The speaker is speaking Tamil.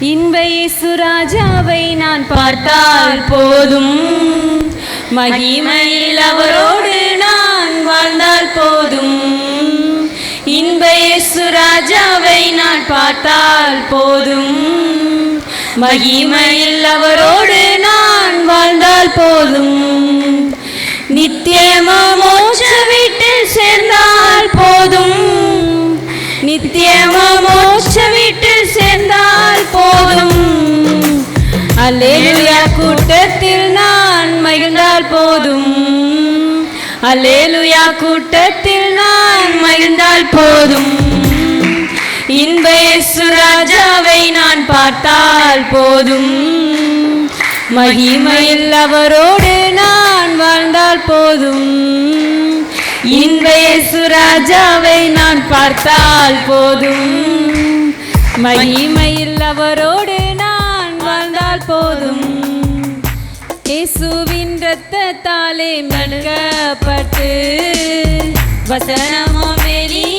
இன்பையே சுராஜாவை நான் பார்த்தால் போதும். மகிமையில் அவரோடு நான் வாழ்ந்தால் போதும். இன்பையே சுராஜாவை நான் பார்த்தால் போதும். மகிமையில் அவரோடு நான் வாழ்ந்தால் போதும். நித்தியமா மோட்ச வீட்டில் சேர்ந்தால் போதும். நித்தியமா அல்லேலுயா கூட்டத்தில் நான் மகிழ்ந்தால் போதும். அல்லேலுயா கூட்டத்தில் நான் மகிழ்ந்தால் போதும். இன்ப ராஜாவை நான் பார்த்தால் போதும். மகிமையில் அவரோடு நான் வாழ்ந்தால் போதும். இன்ப ராஜாவை நான் பார்த்தால் போதும். மகிமையில் அவரோடு ரத்தத்தாலே இரத்தத்தாலே வசனமோ வெளியே